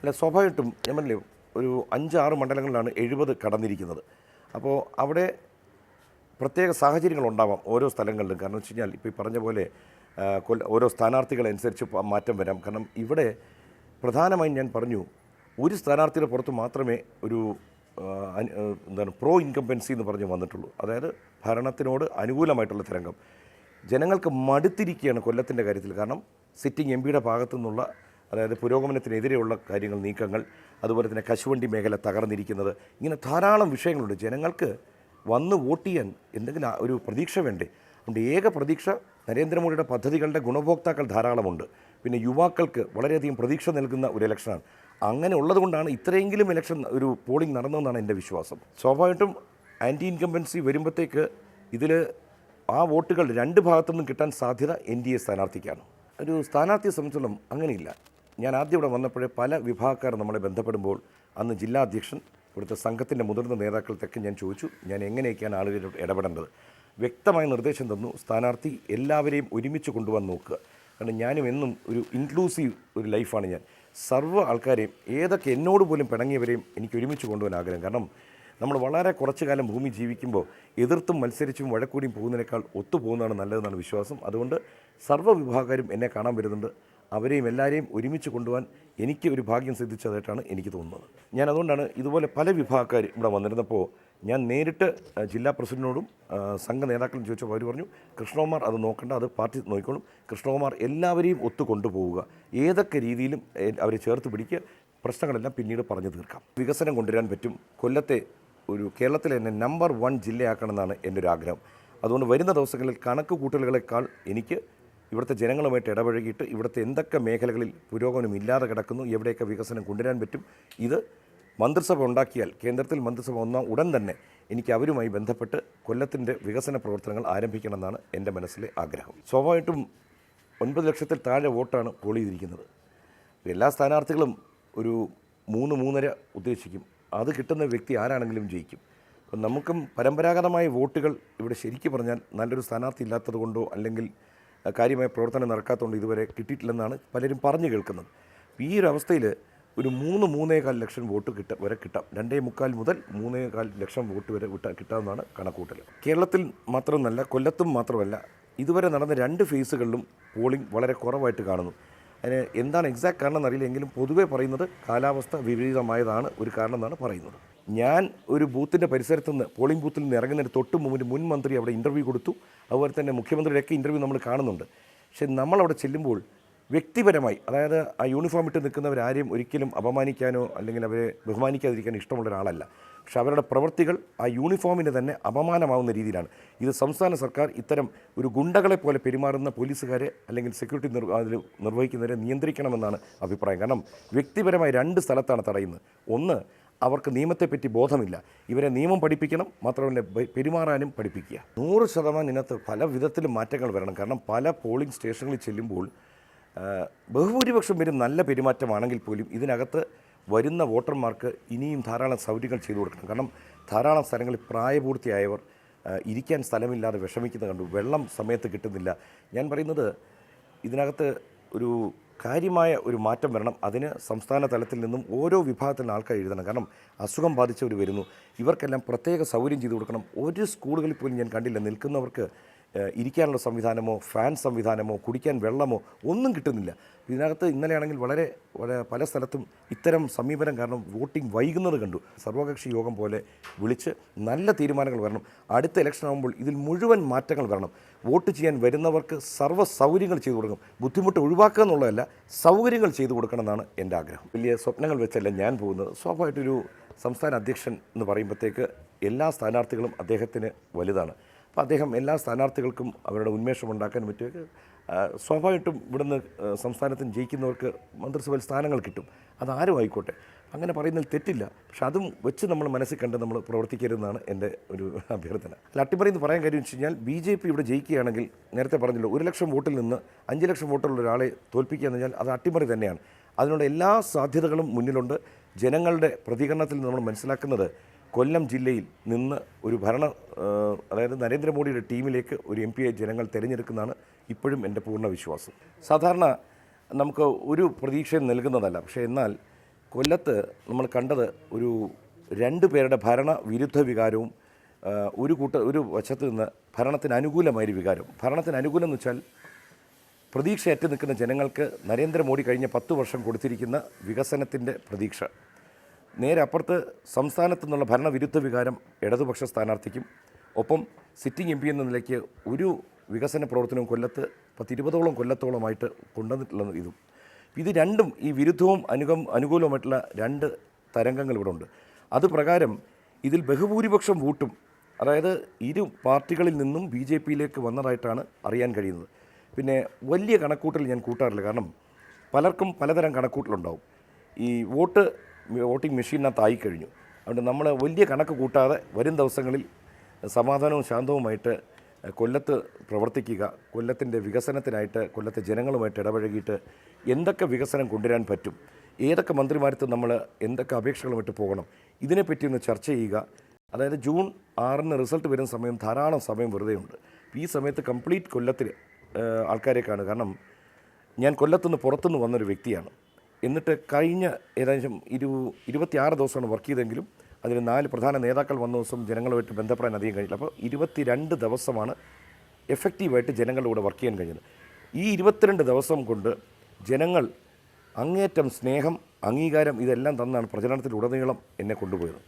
അല്ല സ്വാഭാവികമായിട്ടും ഞാൻ പറഞ്ഞില്ലേ ഒരു അഞ്ച് ആറ് മണ്ഡലങ്ങളിലാണ് എഴുപത് കടന്നിരിക്കുന്നത്. അപ്പോൾ അവിടെ പ്രത്യേക സാഹചര്യങ്ങളുണ്ടാവാം ഓരോ സ്ഥലങ്ങളിലും. കാരണം വെച്ച് കഴിഞ്ഞാൽ ഇപ്പോൾ ഈ പറഞ്ഞ പോലെ ഓരോ സ്ഥാനാർത്ഥികളനുസരിച്ച് മാറ്റം വരാം. കാരണം ഇവിടെ പ്രധാനമായും ഞാൻ പറഞ്ഞു ഒരു സ്ഥാനാർത്ഥിയുടെ പുറത്ത് മാത്രമേ ഒരു എന്താണ് പ്രോ ഇൻകംപെൻസി എന്ന് പറഞ്ഞ് വന്നിട്ടുള്ളൂ. അതായത് ഭരണത്തിനോട് അനുകൂലമായിട്ടുള്ള തരംഗം. ജനങ്ങൾക്ക് മടുത്തിരിക്കുകയാണ് കൊല്ലത്തിന്റെ കാര്യത്തിൽ. കാരണം സിറ്റിംഗ് എം പിയുടെ ഭാഗത്തു നിന്നുള്ള അതായത് പുരോഗമനത്തിനെതിരെയുള്ള കാര്യങ്ങൾ നീക്കങ്ങൾ അതുപോലെ തന്നെ കശുവണ്ടി മേഖല തകർന്നിരിക്കുന്നത്. ഇങ്ങനെ ധാരാളം വിഷയങ്ങളുണ്ട്. ജനങ്ങൾക്ക് വന്ന് വോട്ട് ചെയ്യാൻ എന്തെങ്കിലും ഒരു പ്രതീക്ഷ വേണ്ടേ? അതുകൊണ്ട് ഏക പ്രതീക്ഷ നരേന്ദ്രമോദിയുടെ പദ്ധതികളുടെ ഗുണഭോക്താക്കൾ ധാരാളമുണ്ട്. പിന്നെ യുവാക്കൾക്ക് വളരെയധികം പ്രതീക്ഷ നൽകുന്ന ഒരു ഇലക്ഷനാണ്. അങ്ങനെ ഉള്ളതുകൊണ്ടാണ് ഇത്രയെങ്കിലും ഇലക്ഷൻ ഒരു പോളിംഗ് നടന്നതെന്നാണ് എന്റെ വിശ്വാസം. സ്വാഭാവികമായിട്ടും ആന്റി ഇൻകംബൻസി വരുമ്പോഴത്തേക്ക് ഇതിൽ ആ വോട്ടുകൾ രണ്ട് ഭാഗത്തുനിന്നും കിട്ടാൻ സാധ്യത എൻ ഡി എ സ്ഥാനാർത്ഥിക്കാണ്. ഒരു സ്ഥാനാർത്ഥിയെ സംബന്ധിച്ചിടത്തോളം അങ്ങനെയില്ല. ഞാൻ ആദ്യം ഇവിടെ വന്നപ്പോഴേ പല വിഭാഗക്കാർ നമ്മളെ ബന്ധപ്പെടുമ്പോൾ അന്ന് ജില്ലാ അധ്യക്ഷൻ ഇവിടുത്തെ സംഘത്തിന്റെ മുതിർന്ന നേതാക്കൾക്കൊക്കെ ഞാൻ ചോദിച്ചു ഞാൻ എങ്ങനെയൊക്കെയാണ് ആളുകളോട് ഇടപെടേണ്ടത്? വ്യക്തമായ നിർദ്ദേശം തന്നു സ്ഥാനാർത്ഥി എല്ലാവരെയും ഒരുമിച്ച് കൊണ്ടുവന്ന് നോക്കുക. കാരണം ഞാനും എന്നും ഒരു ഇൻക്ലൂസീവ് ഒരു ലൈഫാണ് ഞാൻ. സർവ ആൾക്കാരെയും ഏതൊക്കെ എന്നോട് പോലും പിണങ്ങിയവരെയും എനിക്ക് ഒരുമിച്ച് കൊണ്ടുപോകാൻ ആഗ്രഹം. കാരണം നമ്മൾ വളരെ കുറച്ചു കാലം ഭൂമി ജീവിക്കുമ്പോൾ എതിർത്തും മത്സരിച്ചും വഴക്കൂടിയും പോകുന്നതിനേക്കാൾ ഒത്തുപോകുന്നതാണ് നല്ലതെന്നാണ് വിശ്വാസം. അതുകൊണ്ട് സർവ വിഭാഗക്കാരും എന്നെ കാണാൻ വരുന്നുണ്ട്. അവരെയും എല്ലാവരെയും ഒരുമിച്ച് കൊണ്ടുപോകാൻ എനിക്ക് ഒരു ഭാഗ്യം സിദ്ധിച്ചതായിട്ടാണ് എനിക്ക് തോന്നുന്നത്. ഞാൻ അതുകൊണ്ടാണ് ഇതുപോലെ പല വിഭാഗക്കാർ ഇവിടെ വന്നിരുന്നപ്പോൾ ഞാൻ നേരിട്ട് ജില്ലാ പ്രസിഡന്റിനോടും സംഘ നേതാക്കളും ചോദിച്ചപ്പോൾ അവർ പറഞ്ഞു കൃഷ്ണകുമാർ അത് നോക്കേണ്ട അത് പാർട്ടി നോക്കിക്കോളും. കൃഷ്ണകുമാർ എല്ലാവരെയും ഒത്തു കൊണ്ടുപോവുക. ഏതൊക്കെ രീതിയിലും അവരെ ചേർത്ത് പിടിക്കുക. പ്രശ്നങ്ങളെല്ലാം പിന്നീട് പറഞ്ഞു തീർക്കാം. വികസനം കൊണ്ടുവരാൻ പറ്റും. കൊല്ലത്തെ ഒരു കേരളത്തിലെ തന്നെ നമ്പർ വൺ ജില്ലയാക്കണമെന്നാണ് എന്റെ ഒരു ആഗ്രഹം. അതുകൊണ്ട് വരുന്ന ദിവസങ്ങളിൽ കണക്ക് കൂട്ടലുകളെക്കാൾ എനിക്ക് ഇവിടുത്തെ ജനങ്ങളുമായിട്ട് ഇടപഴകിയിട്ട് ഇവിടുത്തെ എന്തൊക്കെ മേഖലകളിൽ പുരോഗമനം ഇല്ലാതെ കിടക്കുന്നു എവിടെയൊക്കെ വികസനം കൊണ്ടുവരാൻ പറ്റും ഇത് മന്ത്രിസഭ ഉണ്ടാക്കിയാൽ കേന്ദ്രത്തിൽ മന്ത്രിസഭ ഒന്നാം ഉടൻ തന്നെ എനിക്ക് അവരുമായി ബന്ധപ്പെട്ട് കൊല്ലത്തിന്റെ വികസന പ്രവർത്തനങ്ങൾ ആരംഭിക്കണമെന്നാണ് എന്റെ മനസ്സിലെ ആഗ്രഹം. സ്വാഭാവികമായിട്ടും ഒൻപത് ലക്ഷത്തിൽ താഴെ വോട്ടാണ് പോൾ ചെയ്തിരിക്കുന്നത്. എല്ലാ സ്ഥാനാർത്ഥികളും ഒരു മൂന്ന് മൂന്നര ഉദ്ദേശിക്കും. അത് കിട്ടുന്ന വ്യക്തി ആരാണെങ്കിലും ജയിക്കും. അപ്പം നമുക്കും പരമ്പരാഗതമായ വോട്ടുകൾ ഇവിടെ ശരിക്കും പറഞ്ഞാൽ നല്ലൊരു സ്ഥാനാർത്ഥി ഇല്ലാത്തത് കൊണ്ടോ അല്ലെങ്കിൽ കാര്യമായ പ്രവർത്തനം നടക്കാത്തതുകൊണ്ട് ഇതുവരെ കിട്ടിയിട്ടില്ലെന്നാണ് പലരും പറഞ്ഞു കേൾക്കുന്നത്. ഈ ഒരു അവസ്ഥയിൽ ഒരു മൂന്ന് മൂന്നേകാൽ ലക്ഷം വോട്ട് കിട്ട വരെ കിട്ടാം. രണ്ടേ മുക്കാൽ മുതൽ മൂന്നേകാൽ ലക്ഷം വോട്ട് വരെ വിട്ട കിട്ടാമെന്നാണ് കണക്കൂട്ടൽ കേരളത്തിൽ മാത്രമല്ല കൊല്ലത്തും മാത്രമല്ല ഇതുവരെ നടന്ന രണ്ട് ഫേസുകളിലും പോളിംഗ് വളരെ കുറവായിട്ട് കാണുന്നു. അതിന് എന്താണ് എക്സാക്ട് കാരണം എന്നറിയില്ല എങ്കിലും പൊതുവേ പറയുന്നത് കാലാവസ്ഥ വിപരീതമായതാണ് ഒരു കാരണം എന്നാണ് പറയുന്നത്. ഞാൻ ഒരു ബൂത്തിന്റെ പരിസരത്ത് നിന്ന് പോളിംഗ് ബൂത്തിൽ നിന്ന് ഇറങ്ങുന്നതിന് തൊട്ട് മുമ്പിൽ മുൻ മന്ത്രി അവിടെ ഇന്റർവ്യൂ കൊടുത്തു. അതുപോലെ തന്നെ മുഖ്യമന്ത്രിയുടെയൊക്കെ ഇന്റർവ്യൂ നമ്മൾ കാണുന്നുണ്ട്. പക്ഷേ നമ്മളവിടെ ചെല്ലുമ്പോൾ വ്യക്തിപരമായി അതായത് ആ യൂണിഫോം ഇട്ട് നിൽക്കുന്നവരാരെയും ഒരിക്കലും അപമാനിക്കാനോ അല്ലെങ്കിൽ അവരെ ബഹുമാനിക്കാതിരിക്കാനോ ഇഷ്ടമുള്ള ഒരാളല്ല. പക്ഷെ അവരുടെ പ്രവൃത്തികൾ ആ യൂണിഫോമിന് തന്നെ അപമാനമാവുന്ന രീതിയിലാണ്. ഇത് സംസ്ഥാന സർക്കാർ ഇത്തരം ഒരു ഗുണ്ടകളെ പോലെ പെരുമാറുന്ന പോലീസുകാരെ അല്ലെങ്കിൽ സെക്യൂരിറ്റി നിർ അതിൽ നിർവഹിക്കുന്നവരെ നിയന്ത്രിക്കണമെന്നാണ് അഭിപ്രായം. കാരണം വ്യക്തിപരമായി രണ്ട് സ്ഥലത്താണ് തടയുന്നത്. ഒന്ന് അവർക്ക് നിയമത്തെപ്പറ്റി ബോധമില്ല. ഇവരെ നിയമം പഠിപ്പിക്കണം മാത്രമല്ല പെരുമാറാനും പഠിപ്പിക്കുക. നൂറ് ശതമാനം ഇതിനകത്ത് പല വിധത്തിലും മാറ്റങ്ങൾ വരണം. കാരണം പല പോളിംഗ് സ്റ്റേഷനുകളിൽ ചെല്ലുമ്പോൾ ബഹുഭൂരിപക്ഷം പേരും നല്ല പെരുമാറ്റമാണെങ്കിൽ പോലും ഇതിനകത്ത് വരുന്ന വോട്ടർമാർക്ക് ഇനിയും ധാരാളം സൗകര്യങ്ങൾ ചെയ്തു കൊടുക്കണം. കാരണം ധാരാളം സ്ഥലങ്ങളിൽ പ്രായപൂർത്തിയായവർ ഇരിക്കാൻ സ്ഥലമില്ലാതെ വിഷമിക്കുന്നത് കണ്ടു. വെള്ളം സമയത്ത് കിട്ടുന്നില്ല. ഞാൻ പറയുന്നത് ഇതിനകത്ത് ഒരു കാര്യമായ ഒരു മാറ്റം വരണം. അതിന് സംസ്ഥാന തലത്തിൽ നിന്നും ഓരോ വിഭാഗത്തിൽ ആൾക്കാർ എഴുതണം. കാരണം അസുഖം ബാധിച്ചവർ വരുന്നു. ഇവർക്കെല്ലാം പ്രത്യേക സൗകര്യം ചെയ്തു കൊടുക്കണം. ഒരു സ്കൂളുകളിൽ പോലും ഞാൻ കണ്ടില്ല. നിൽക്കുന്നവർക്ക് ഇരിക്കാനുള്ള സംവിധാനമോ ഫാൻ സംവിധാനമോ കുടിക്കാൻ വെള്ളമോ ഒന്നും കിട്ടുന്നില്ല. ഇതിനകത്ത് ഇന്നലെയാണെങ്കിൽ വളരെ പല സ്ഥലത്തും ഇത്തരം സമീപനം കാരണം വോട്ടിംഗ് വൈകുന്നത് കണ്ടു. സർവകക്ഷി യോഗം പോലെ വിളിച്ച് നല്ല തീരുമാനങ്ങൾ വരണം. അടുത്ത ഇലക്ഷൻ ആകുമ്പോൾ ഇതിൽ മുഴുവൻ മാറ്റങ്ങൾ വരണം. വോട്ട് ചെയ്യാൻ വരുന്നവർക്ക് സർവ സൗകര്യങ്ങൾ ചെയ്തു കൊടുക്കും ബുദ്ധിമുട്ട് ഒഴിവാക്കുക എന്നുള്ളതല്ല സൗകര്യങ്ങൾ ചെയ്തു കൊടുക്കണം എന്നാണ് എന്റെ ആഗ്രഹം. വലിയ സ്വപ്നങ്ങൾ വെച്ചല്ല ഞാൻ പോകുന്നത്. സ്വാഭാവികമായിട്ടൊരു സംസ്ഥാന അധ്യക്ഷൻ എന്ന് പറയുമ്പോഴത്തേക്ക് എല്ലാ സ്ഥാനാർത്ഥികളും അദ്ദേഹത്തിന് വലുതാണ്. അപ്പോൾ അദ്ദേഹം എല്ലാ സ്ഥാനാർത്ഥികൾക്കും അവരുടെ ഉന്മേഷം ഉണ്ടാക്കാൻ പറ്റുക സ്വാഭാവികമായിട്ടും ഇവിടുന്ന് സംസ്ഥാനത്തിന് ജയിക്കുന്നവർക്ക് മന്ത്രിസഭയിൽ സ്ഥാനങ്ങൾ കിട്ടും. അതാരും ആയിക്കോട്ടെ. അങ്ങനെ പറയുന്നതിൽ തെറ്റില്ല. പക്ഷെ അതും വെച്ച് നമ്മൾ മനസ്സിൽ കണ്ട് നമ്മൾ പ്രവർത്തിക്കരുതെന്നാണ് എന്റെ ഒരു അഭ്യർത്ഥന. അല്ല എന്ന് പറയാൻ കാര്യം വെച്ച് കഴിഞ്ഞാൽ ബി ജെ പി ഇവിടെ ജയിക്കുകയാണെങ്കിൽ നേരത്തെ പറഞ്ഞല്ലോ ഒരു ലക്ഷം വോട്ടിൽ നിന്ന് അഞ്ച് ലക്ഷം വോട്ടുള്ള ഒരാളെ തോൽപ്പിക്കുക എന്ന് പറഞ്ഞാൽ അത് അട്ടിമറി തന്നെയാണ്. അതിനുള്ള എല്ലാ സാധ്യതകളും മുന്നിലുണ്ട്. ജനങ്ങളുടെ പ്രതികരണത്തിൽ നമ്മൾ മനസ്സിലാക്കുന്നത് കൊല്ലം ജില്ലയിൽ നിന്ന് ഒരു ഭരണ അതായത് നരേന്ദ്രമോദിയുടെ ടീമിലേക്ക് ഒരു എം പിയെ ജനങ്ങൾ തിരഞ്ഞെടുക്കുന്നതാണ് ഇപ്പോഴും എന്റെ പൂർണ വിശ്വാസം. സാധാരണ നമുക്ക് ഒരു പ്രതീക്ഷയും നൽകുന്നതല്ല. പക്ഷേ എന്നാൽ കൊല്ലത്ത് നമ്മൾ കണ്ടത് ഒരു രണ്ട് പേരുടെ ഭരണ വിരുദ്ധ വികാരവും ഒരു കൂട്ട ഒരു വശത്ത് നിന്ന് ഭരണത്തിന് അനുകൂലമായൊരു വികാരം ഭരണത്തിന് അനുകൂലം എന്ന് വെച്ചാൽ പ്രതീക്ഷയറ്റ് നിൽക്കുന്ന ജനങ്ങൾക്ക് നരേന്ദ്രമോദി കഴിഞ്ഞ പത്ത് വർഷം കൊടുത്തിരിക്കുന്ന വികസനത്തിന്റെ പ്രതീക്ഷ. നേരെ അപ്പുറത്ത് സംസ്ഥാനത്തു നിന്നുള്ള ഭരണവിരുദ്ധ വികാരം ഇടതുപക്ഷ സ്ഥാനാർത്ഥിക്കും ഒപ്പം സിറ്റിംഗ് എം പി എന്ന നിലയ്ക്ക് ഒരു വികസന പ്രവർത്തനവും കൊല്ലത്ത് പത്തിരുപതോളം കൊല്ലത്തോളമായിട്ട് കൊണ്ടുവന്നിട്ടുള്ള ഇതും. ഇത് രണ്ടും ഈ വിരുദ്ധവും അനുഗം അനുകൂലവുമായിട്ടുള്ള രണ്ട് തരംഗങ്ങൾ ഇവിടെ ഉണ്ട് അത് പ്രകാരം ഇതിൽ ബഹുഭൂരിപക്ഷം വോട്ടും അതായത് ഇരു പാർട്ടികളിൽ നിന്നും ബി ജെ പിയിലേക്ക് വന്നതായിട്ടാണ് അറിയാൻ കഴിയുന്നത്. പിന്നെ വലിയ കണക്കൂട്ടൽ ഞാൻ കൂട്ടാറില്ല. കാരണം പലർക്കും പലതരം കണക്കൂട്ടലുണ്ടാവും. ഈ വോട്ട് വോട്ടിംഗ് മെഷീനകത്തായി കഴിഞ്ഞു അതുകൊണ്ട് നമ്മൾ വലിയ കണക്ക് കൂട്ടാതെ വരും ദിവസങ്ങളിൽ സമാധാനവും ശാന്തവുമായിട്ട് കൊല്ലത്ത് പ്രവർത്തിക്കുക കൊല്ലത്തിന്റെ വികസനത്തിനായിട്ട് കൊല്ലത്തെ ജനങ്ങളുമായിട്ട് ഇടപഴകിയിട്ട് എന്തൊക്കെ വികസനം കൊണ്ടുവരാൻ പറ്റും ഏതൊക്കെ മന്ത്രിമാരത്ത് നമ്മൾ എന്തൊക്കെ അപേക്ഷകളുമായിട്ട് പോകണം ഇതിനെപ്പറ്റി ഒന്ന് ചർച്ച ചെയ്യുക. അതായത് ജൂൺ ആറിന് റിസൾട്ട് വരുന്ന സമയം ധാരാളം സമയം വെറുതെ ഉണ്ട്. ഈ സമയത്ത് കംപ്ലീറ്റ് കൊല്ലത്തിൽ ആൾക്കാരെ കാണുക. കാരണം ഞാൻ കൊല്ലത്തുനിന്ന് പുറത്തുനിന്ന് വന്നൊരു വ്യക്തിയാണ്. എന്നിട്ട് കഴിഞ്ഞ ഏകദേശം ഇരു ഇരുപത്തിയാറ് ദിവസമാണ് വർക്ക് ചെയ്തെങ്കിലും അതിൽ നാല് പ്രധാന നേതാക്കൾ വന്ന ദിവസം ജനങ്ങളുമായിട്ട് ബന്ധപ്പെടാൻ അധികം കഴിഞ്ഞില്ല. അപ്പോൾ ഇരുപത്തിരണ്ട് ദിവസമാണ് എഫക്റ്റീവായിട്ട് ജനങ്ങളുടെ കൂടെ വർക്ക് ചെയ്യാൻ കഴിഞ്ഞത്. ഈ ഇരുപത്തിരണ്ട് ദിവസം കൊണ്ട് ജനങ്ങൾ അങ്ങേറ്റം സ്നേഹം അംഗീകാരം ഇതെല്ലാം തന്നാണ് പ്രചരണത്തിലുടനീളം എന്നെ കൊണ്ടുപോയത്.